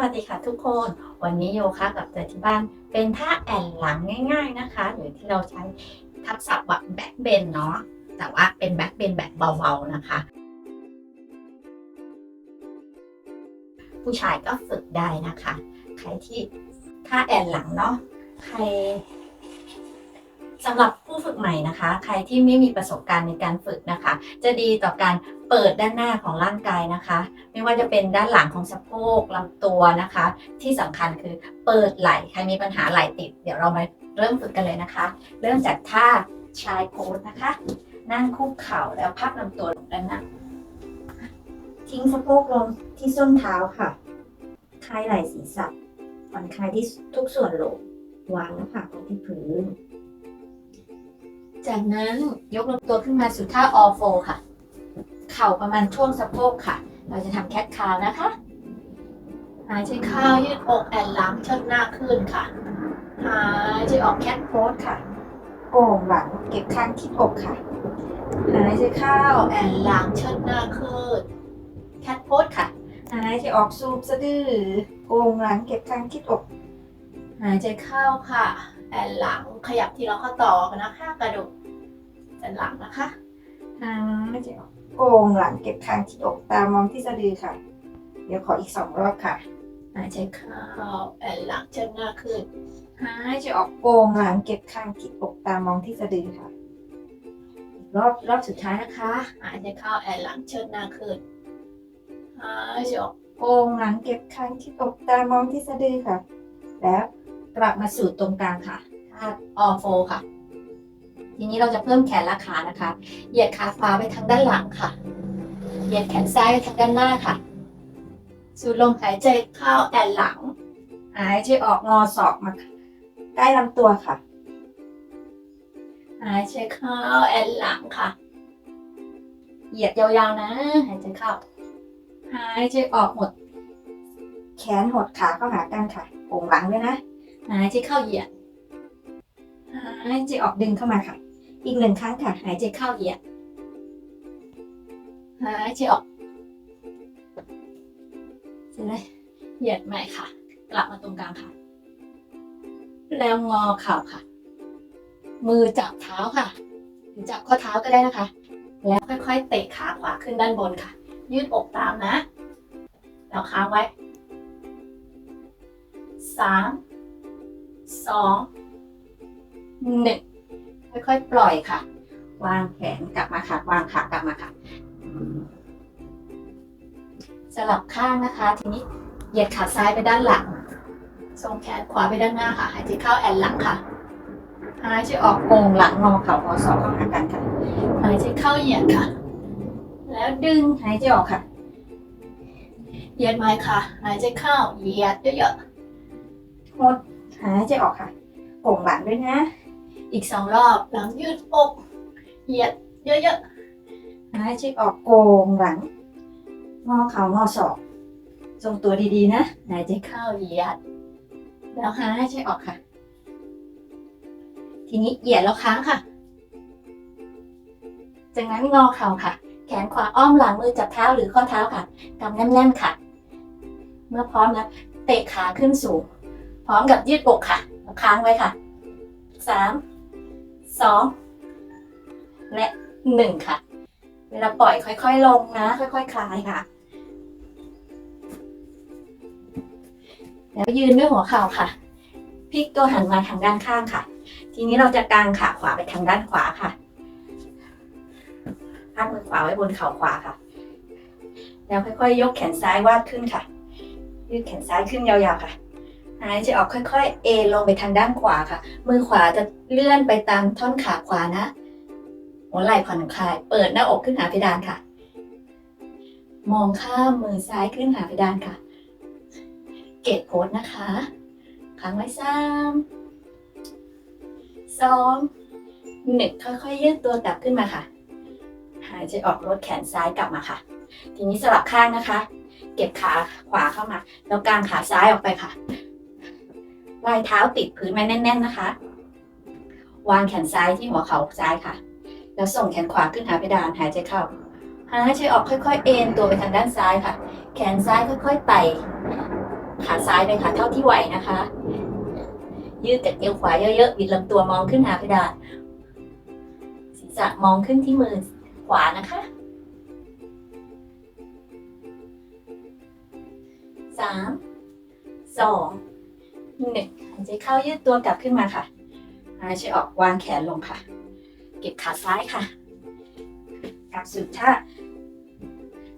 วัสดีค่ะทุกคน วันนี้โยคะกับเจอที่บ้าน เป็นท่าแอนหลังง่าย ๆนะคะ หรือที่เราใช้ทับศัพท์แบบแบ็คเบนเนาะแต่ว่าเป็นแบ็คเบนแบบเบาๆนะคะ ผู้ชายก็ฝึกได้นะคะ ใครที่ท่าแอนหลังเนาะใคร สำหรับผู้ฝึกใหม่นะคะ ใครที่ไม่มีประสบการณ์ในการฝึกนะคะ จะดีต่อการเปิดด้านหน้าของร่างกายนะคะ ไม่ว่าจะเป็นด้านหลังของสะโพกลำตัวนะคะ ที่สำคัญคือเปิดไหล่ใครมีปัญหาไหล่ติด เดี๋ยวเรามาเริ่มฝึกกันเลยนะคะ เริ่มจากท่าชายโพสนะคะ นั่งคุกเข่าแล้วพับลำตัวลงด้านหน้าทิ้งสะโพกลงที่ส้นเท้าค่ะคลายไหล่ศีรษะผ่อนคลายที่ทุกส่วนลงวางหน้าผากลงที่พื้น จากนั้นยกลำตัวขึ้นมาสู่ท่าออโฟค่ะ เข่าประมาณช่วงสะโพกค่ะ เราจะทำแคทคาวนะคะ หายใจเข้ายืดอกแอนหลังเชิดหน้าขึ้นค่ะ หายใจออกแคทโพสค่ะ โก่งหลังเก็บข้างคิดอกค่ะ หายใจเข้าแอนหลังเชิดหน้าขึ้น แคทโพสค่ะ หายใจออกซูบสะดือ โก่งหลังเก็บข้างคิดอกหายใจเข้าค่ะ แอนหลังขยับทีละข้อต่อกันนะคะ กระดูก สันหลังนะคะหายใจออกโก่งหลังเก็บคางที่อกตามองที่สะดือค่ะ เดี๋ยวขออีกสองรอบค่ะหายใจเข้าแอนหลังเชิดหน้าขึ้นหายใจออกโก่งหลังเก็บคางที่อกตามองที่สะดือค่ะอีกรอบรอบสุดท้ายนะคะหายใจเข้าแอนหลังเชิดหน้าขึ้นหายใจออกโก่งหลังเก็บคางที่อกตามองที่สะดือค่ะ แล้วกลับมาสู่ตรงกลางค่ะท่าออโฟค่ะ ทีนี้เราจะเพิ่มแขนและขานะคะ เหยียดขาขวาไปทางด้านหลังค่ะ เหยียดแขนซ้ายไปทางด้านหน้าค่ะ สูดลมหายใจเข้าแอนหลัง หายใจออกงอศอกมาใกล้ลำตัวค่ะ หายใจเข้าแอนหลังค่ะ เหยียดยาวๆนะ หายใจเข้า หายใจออกหมด แขนหดขาเข้าหากันค่ะโป่งหลังด้วยนะ หายใจเข้าเหยียดหายใจออกดึงเข้ามาค่ะ อีกหนึ่งครั้งค่ะ หายใจเข้าเหยียดหายใจออกเสร็จเลยเหยียดใหม่ค่ะ กลับมาตรงกลางค่ะ แล้วงอเข่าค่ะ มือจับเท้าค่ะหรือจับข้อเท้าก็ได้นะคะ แล้วค่อยๆเตะขาขวาขึ้นด้านบนค่ะ ยืดอกตามนะ แล้วค้างไว้สามสองหนึ่ง ค่อย ๆ ปล่อยค่ะ วางแขนกลับมาค่ะวางขากลับมาค่ะ สลับข้างนะคะ ทีนี้เหยียดขาซ้ายไปด้านหลังส่งแขนขวาไปด้านหน้าค่ะหายใจเข้าแอนหลังค่ะหายใจออกโก่งหลังงอเข่างอศอกเข้าหากันค่ะหายใจเข้าเหยียดค่ะ แล้วดึงหายใจออกค่ะเหยียดไม้ค่ะ หายใจเข้าเหยียดเยอะๆหดหายใจออกค่ะโก่งหลังด้วยนะ อีกสองรอบ หลังยืดอกเหยียดเยอะๆหายใจออกโกงหลัง งอเข่างอศอกทรงตัวดีๆนะ หายใจเข้าเหยียด แล้วหายใจออกค่ะ ทีนี้เหยียดแล้วค้างค่ะ จากนั้นงอเข่าค่ะ แขนขวาอ้อมหลังมือจับเท้าหรือข้อเท้าค่ะกำแน่นๆค่ะ เมื่อพร้อมแล้วเตะขาขึ้นสูง พร้อมกับยืดอกค่ะแล้วค้างไว้ค่ะสาม สองและหนึ่งค่ะ เวลาปล่อยค่อยๆลงนะ ค่อยๆคคลายค่ะ แล้วยืนด้วยหัวเข่าค่ะพลิกตัวหันมาทางด้านข้างค่ะ ทีนี้เราจะกางขาขวาไปทางด้านขวาค่ะพาดมือขวาไว้บนเข่าขวาค่ะ แล้วค่อยๆ ยกแขนซ้ายวาดขึ้นค่ะ ยืดแขนซ้ายขึ้นยาวๆค่ะ หายใจออกค่อยๆ เอลงไปทางด้านขวาค่ะ มือขวาจะเลื่อนไปตามท่อนขาขวานะ หัวไหล่ผ่อนคลาย เปิดหน้าอกขึ้นหาเพดานค่ะ มองข้ามมือซ้ายขึ้นหาเพดานค่ะ เกตโพสนะคะค้างไว้สามสองหนึ่งค่อยๆยืดตัวกลับขึ้นมาค่ะ หายใจออกลดแขนซ้ายกลับมาค่ะ ทีนี้สลับข้างนะคะ เก็บขาขวาเข้ามา แล้วกางขาซ้ายออกไปค่ะ ปลายเท้าติดพื้นไว้แน่น ๆนะคะ วางแขนซ้ายที่หัวเข่าซ้ายค่ะ แล้วส่งแขนขวาขึ้นหาเพดานหายใจเข้าหายใจออกค่อยๆ เอ็นตัวไปทางด้านซ้ายค่ะ แขนซ้ายค่อยๆไต่ขาซ้ายไปค่ะเท่าที่ไหวนะคะ ยืดกับเอวขวาเยอะๆบิดลำตัวมองขึ้นหาเพดานศีรษะมองขึ้นที่มือขวานะคะสามสอง หนึ่งหายใจเข้ายืดตัวกลับขึ้นมาค่ะ หายใจออกวางแขนลงค่ะ เก็บขาซ้ายค่ะกลับสู่ท่า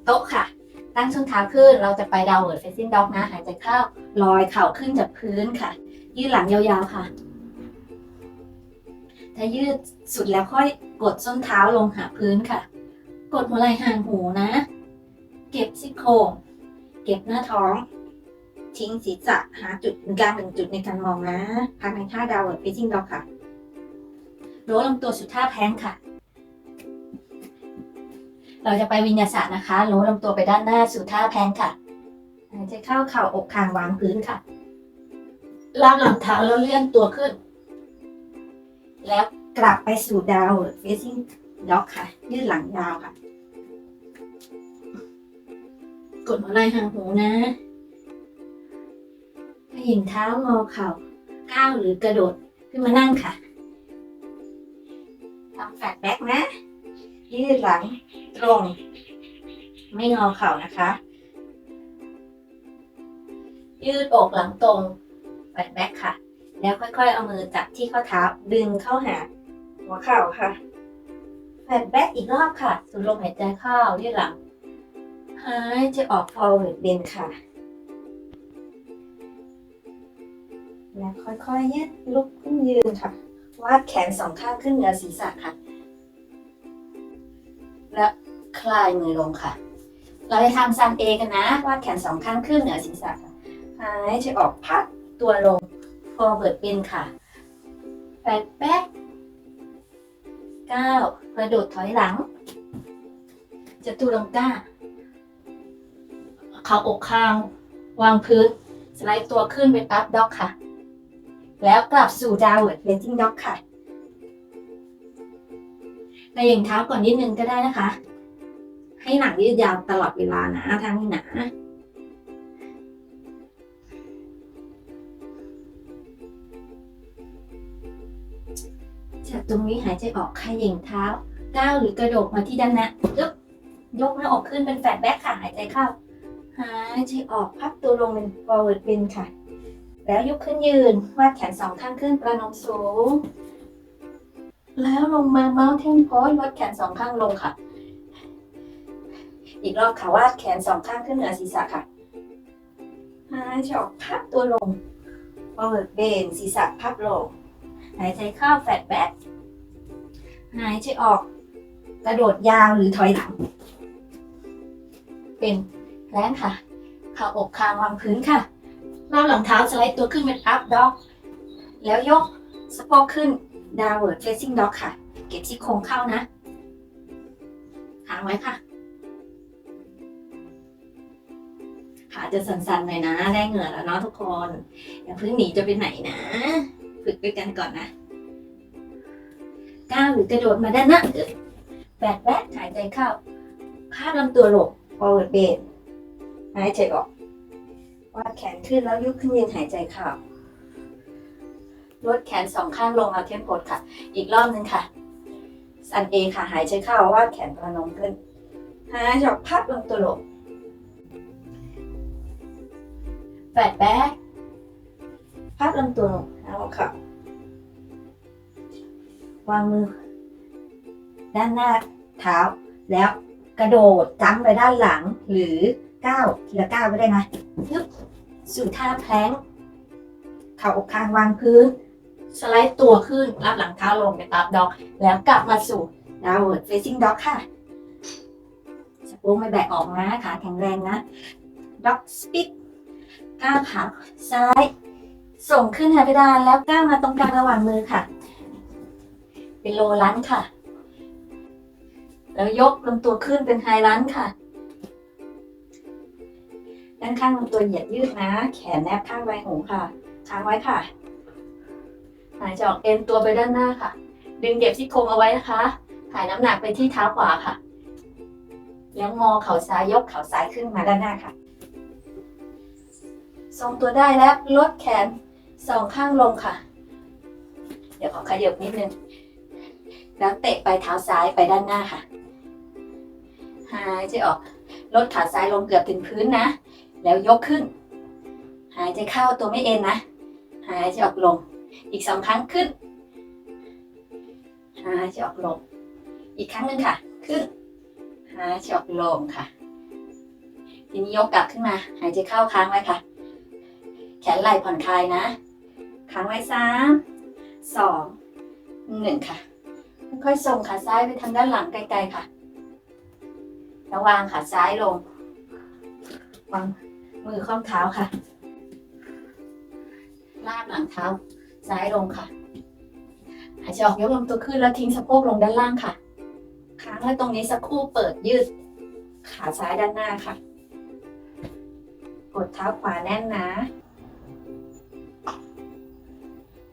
โต๊ะค่ะ ตั้งส้นเท้าขึ้น เราจะไปดาวเวิร์ดเฟซิ่งด็อกนะ หายใจเข้าลอยเข่าขึ้นจากพื้นค่ะ ยืดหลังยาวๆค่ะ ถ้ายืดสุดแล้วค่อยกดส้นเท้าลงหาพื้นค่ะ กดหัวไหล่ห่างหูนะ เก็บซี่โครง เก็บหน้าท้อง ทิ้งศีรษะหาจุดกลางหนึ่งจุดในการมองนะพักในท่าดาวเวิร์ดเฟซิ่งดอกค่ะโน้ลำตัวสุดท่าแพงค่ะ เราจะไปวิญญาศาสานะคะโน้ลำตัวไปด้านหน้าสู่ท่าแพงค่ะหายใจเข้าเข่าอกคางวางพื้นค่ะลากหลังเท้าแล้วเลื่อนตัวขึ้น แล้วกลับไปสู่ดาวเฟซิ่งด็อกค่ะ ยืดหลังยาวค่ะ กดหัวไหล่ห่างหูนะ ถ้าเห็นเท้างอเข่าก้าวหรือกระโดดขึ้นมานั่งค่ะทำแฟลแบ็กนะ ยืดหลังตรง ไม่งอเข่านะคะ ยืดอกหลังตรงแฟลแบ็กค่ะ แล้วค่อยๆ เอามือจับที่ข้อเท้าดึงเข้าหา หัวเข่าค่ะแฟลแบ็กอีกรอบค่ะ สูดลมหายใจเข้ายืดหลังหายใจออก forward bend ค่ะ แล้วค่อยๆยืดลุกขึ้นยืนค่ะ วาดแขนสองข้างขึ้นเหนือศีรษะค่ะ และคลายมือลงค่ะ เราจะทำซันเอกันนะ วาดแขนสองข้างขึ้นเหนือศีรษะค่ะหายใจออกพักตัวลง forward bend ค่ะแปดแป๊กเก้ากระโดดถอยหลังจตุรังก้าเข่าอกคาง วางพื้น สไลด์ตัวขึ้นเป็น up dog ค่ะ แล้วกลับสู่ downward facing dog ค่ะแต่อย่างเท้าก่อนนิดนึงก็ได้นะคะ ให้หนังยืดยาวตลอดเวลานะทางนี้นะจากตรงนี้หายใจออกขย่งเท้าก้าวหรือกระโดดมาที่ด้านหน้ายกยกหน้าอกขึ้นเป็นแฟลตแบ็คค่ะ หายใจเข้า หายใจออกพับตัวลงเป็น forward bend ค่ะ แล้วยกขึ้นยืน วาดแขนสองข้างขึ้นประนมสูง แล้วลงมา mountain pose วาดแขนสองข้างลงค่ะ อีกรอบค่ะ วาดแขนสองข้างขึ้นเหนือศีรษะค่ะหายใจออกพับตัวลง forward bend ศีรษะพับลง หายใจเข้าแฟลตแบ็คหายใจออก กระโดดยาวหรือถอยหลัง เป็นแรงค่ะข่าอกคางวางพื้นค่ะ เล่าหลังเท้าสไลด์ตัวขึ้นเป็น up dog แล้วยกสะโพกขึ้น downward facing dog ค่ะ เก็บซี่โครงเข้านะหางไว้ค่ะขาจะสั่นๆหน่อยนะ ได้เหงื่อแล้วเนาะทุกคน อย่าเพิ่งหนีจะไปไหนนะ ฝึกด้วยกันก่อนนะ ก้าวหรือกระโดดมาด้านหน้าแบกแบกหายใจเข้าพาดลำตัวหลง forward bend หายใจออก วาดแขนขึ้นแล้วยุบขึ้นยืนหายใจเข้าลดแขนสองข้างลงเอาเทมโพดค่ะ อีกรอบหนึ่งค่ะ สันเอค่ะ หายใจเข้าวาดแขนประนมขึ้น หายใจออกพับลงตัวลงแบกแบกพับลำตัวลงเอาค่ะ วางมือ ด้านหน้าเท้า แล้วกระโดดจ้ำไปด้านหลังหรือก้าวทีละก้าวก็ได้นะ สู่ท่าแพลงก์เข่าอกคางวางพื้น สไลด์ตัวขึ้น รับหลังเท้าลงเป็นตับด็อก แล้วกลับมาสู่ downward facing dog ค่ะสะโพกไม่แบกออกนะขาแข็งแรงนะ dog spit ก้าวขาซ้าย ส่งขึ้นหาเพดานแล้วก้าวมาตรงกลางระหว่างมือค่ะ เป็นโลลันค่ะ แล้วยกลำตัวขึ้นเป็นไฮลันค่ะ ด้านข้างลำตัวเหยียดยืดนะ แขนแนบข้างใบหูค่ะ ค้างไว้ค่ะ หายใจออกเอ็นตัวไปด้านหน้าค่ะ ดึงเก็บที่โครงเอาไว้นะคะ ถ่ายน้ำหนักไปที่เท้าขวาค่ะ แล้วงอเข่าซ้ายยกเข่าซ้ายขึ้นมาด้านหน้าค่ะ ทรงตัวได้แล้วลดแขนสองข้างลงค่ะ เดี๋ยวขอขยับนิดนึง แล้วเตะไปเท้าซ้ายไปด้านหน้าค่ะ หายใจออก ลดขาซ้ายลงเกือบถึงพื้นนะ แล้วยกขึ้น หายใจเข้าตัวไม่เอ็นนะ หายใจออกลง อีกสองครั้งขึ้น หายใจออกลง อีกครั้งหนึ่งค่ะ ขึ้น หายใจออกลงค่ะ ทีนี้ยกกลับขึ้นมา หายใจเข้าค้างไว้ค่ะ แขนไหล่ผ่อนคลายนะ ค้างไว้สามสองหนึ่งค่ะ ค่อยๆส่งขาซ้ายไปทางด้านหลังไกลๆค่ะ แล้ววางขาซ้ายลงวาง มือข้อมเท้าค่ะ ลากหลังเท้า ซ้ายลงค่ะหายใจออกยกลำตัวขึ้นแล้วทิ้งสะโพกลงด้านล่างค่ะ ค้างไว้ตรงนี้สักครู่เปิดยืด ขาซ้ายด้านหน้าค่ะ กดเท้าขวาแน่นนะ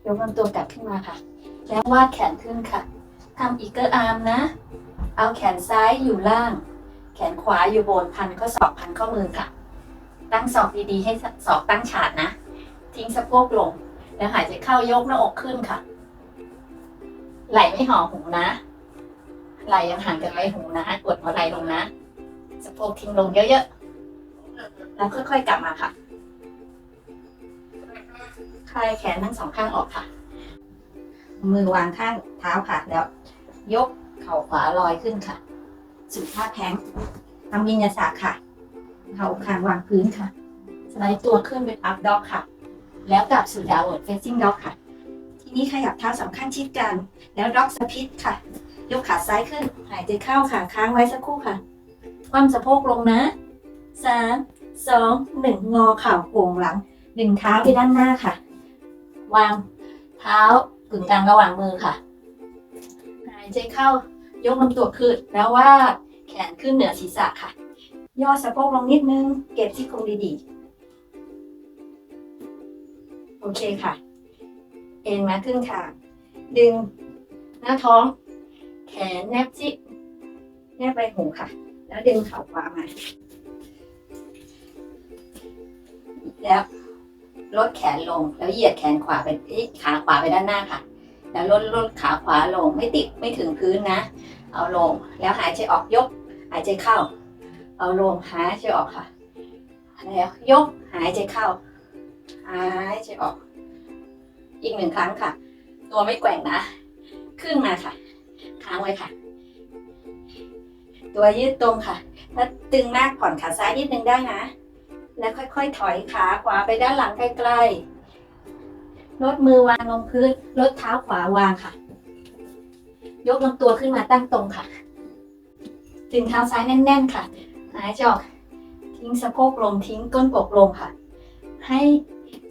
ยกลำตัวกลับขึ้นมาค่ะ แล้ววาดแขนขึ้นค่ะทำอีกเกอร์อาร์มนะ เอาแขนซ้ายอยู่ล่าง แขนขวาอยู่บนพันข้อศอกพันข้อมือค่ะ ตั้งศอกดีๆ ให้ศอกตั้งฉาดนะ ทิ้งสะโพกลง แล้วหายใจเข้ายกหน้าอกขึ้นค่ะ ไหลไม่ห่อหูนะ ไหลยังห่างกันไว้หูนะ กดหัวไหลลงนะ สะโพกทิ้งลงเยอะๆ แล้วค่อยๆกลับมาค่ะคลายแขนทั้งสองข้างออกค่ะ มือวางข้างเท้าค่ะ แล้ว ยกเข่าขวาลอยขึ้นค่ะสู่ท่าแพงทำวิญญาสาค่ะ เข่าคางวางพื้นค่ะ สไลด์ตัวขึ้นเป็นอัพด็อกค่ะ แล้วกลับสู่ดาวเวิร์ดเฟซซิ่งด็อกค่ะ ทีนี้ขยับเท้าสองข้างชิดกัน แล้วด็อกสพิทค่ะ ยกขาซ้ายขึ้น หายใจเข้าค่ะ ค้างไว้สักครู่ค่ะ คว่ำสะโพกลงนะสามสองหนึ่งงอเข่าโก่งหลังหนึ่งเท้าไปด้านหน้าค่ะ วางเท้ากึ่งกลางระหว่างมือค่ะ หายใจเข้ายกลำตัวขึ้นแล้วว่าแขนขึ้นเหนือศีรษะค่ะ ย่อสะโพกลงนิดนึง เก็บที่โครงดีๆ โอเคค่ะ เอ็นมาครึ่งค่ะดึงหน้าท้อง แขนแนบจิแนบไปหูค่ะ แล้วดึงเข่าขวามา แล้วลดแขนลง แล้วเหยียดแขนขวาไปขาขวาไปด้านหน้าค่ะ แล้วลดลดขาขวาลง ไม่ติดไม่ถึงพื้นนะ เอาลง แล้วหายใจออกยก หายใจเข้า เอาลงหายใจออกค่ะแล้วยกหายใจเข้า หายใจออก อีกหนึ่งครั้งค่ะ ตัวไม่แกว่งนะ ขึ้นมาค่ะ ค้างไว้ค่ะ ตัวยืดตรงค่ะ ถ้าตึงมากผ่อนขาซ้ายนิดนึงได้นะ แล้วค่อยๆ ถอยขาขวาไปด้านหลังใกล้ๆ ลดมือวางลงพื้น ลดเท้าขวาวางค่ะ ยกลำตัวขึ้นมาตั้งตรงค่ะดึงเท้าซ้ายแน่น ๆ ค่ะ หายใจออกทิ้งสะโพกลงทิ้งก้นปกลงค่ะ ให้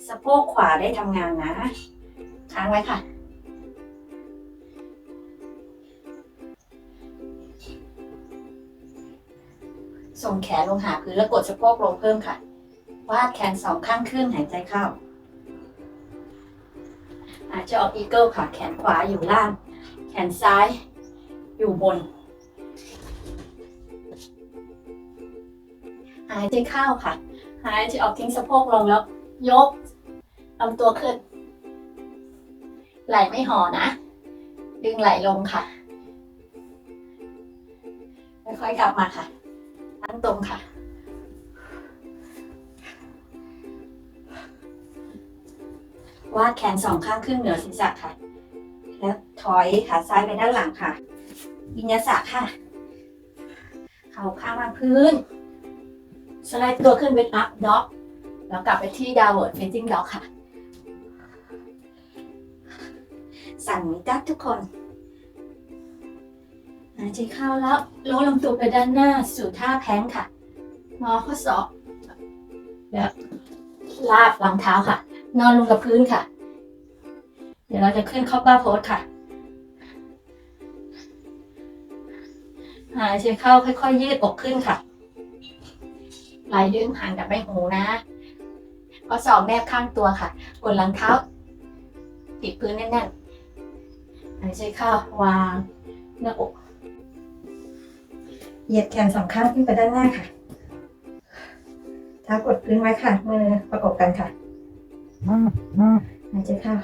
สะโพกขวาได้ทำงานนะ ค้างไว้ค่ะ ส่งแขนลงหาพื้นแล้วกดสะโพกลงเพิ่มค่ะ วาดแขนสองข้างขึ้นหายใจเข้า อาจจะออกอีเกิลค่ะ แขนขวาอยู่ล่าง แขนซ้ายอยู่บน หายใจเข้าค่ะ หายใจออกทิ้งสะโพกลงแล้ว ยกลำตัวขึ้น ไหลไม่ห่อนะ ดึงไหลลงค่ะ ค่อยๆกลับมาค่ะ ตั้งตรงค่ะวาดแขนสองข้างขึ้นเหนือศีรษะค่ะ แล้วถอยขาซ้ายไปด้านหลังค่ะวิญญาสะค่ะ เข่าข้างวางพื้น ไลด์ตัวขึ้นเป็นอัพด็อกแล้วกลับไปที่ดาวเวิร์ดเฟนซิ่งด็อกค่ะ สั่นไหมจ๊ะทุกคนหายใจเข้าแล้วโน้มลำตัวไปด้านหน้าสู่ท่าแพลงก์ค่ะ งอข้อศอกแล้วลากหลังเท้าค่ะ นอนลงกับพื้นค่ะ เดี๋ยวเราจะขึ้นเข้าบ้าโพสค่ะ หายใจเข้าค่อยๆยืดอกขึ้นค่ะ ไหลดึงห่างกับใบหูนะข้อศอกแนบข้างตัวค่ะ กดหลังเท้าติดพื้นแน่นๆหายใจเข้าวางหน้าอก เหยียดแขนสองข้างขึ้นไปด้านหน้าค่ะเท้าท้ากดพื้นไว้ค่ะ มือประกบกันค่ะหายใจเข้า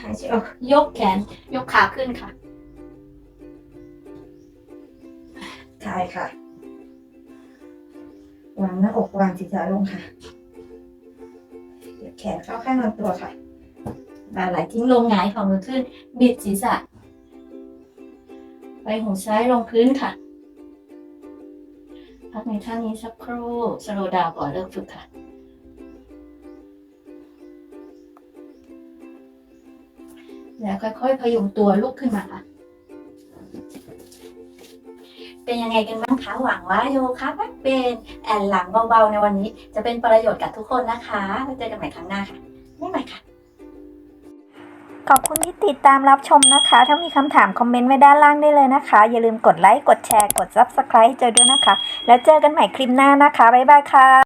หายใจออกยกแขนยกขาขึ้นค่ะคลายค่ะ วางหน้าอกวางศีรษะลงค่ะเก็บแขนเข้าข้างลำตัวค่ะบาไหลทิ้งลงหงายของมือขึ้น บิดศีรษะไปหูซ้ายลงพื้นค่ะ พักในท่านี้สักครู่สโลดาวก่อนเลิกฝึกค่ะแล้วค่อยๆพยุงตัวลุกขึ้นมาค่ะ เป็นยังไงกันบ้างคะ หวังว่าโยคะแบ็คเบนแอนหลังเบาๆ ในวันนี้ จะเป็นประโยชน์กับทุกคนนะคะแล้วเจอกันใหม่ครั้งหน้าค่ะไม่ใหม่ค่ะ ขอบคุณที่ติดตามรับชมนะคะ ถ้ามีคำถามคอมเมนต์ไว้ด้านล่างได้เลยนะคะ อย่าลืมกดไลค์ กดแชร์ กด Subscribe เจอด้วยนะคะ แล้วเจอกันใหม่คลิปหน้านะคะ บ๊ายบายค่ะ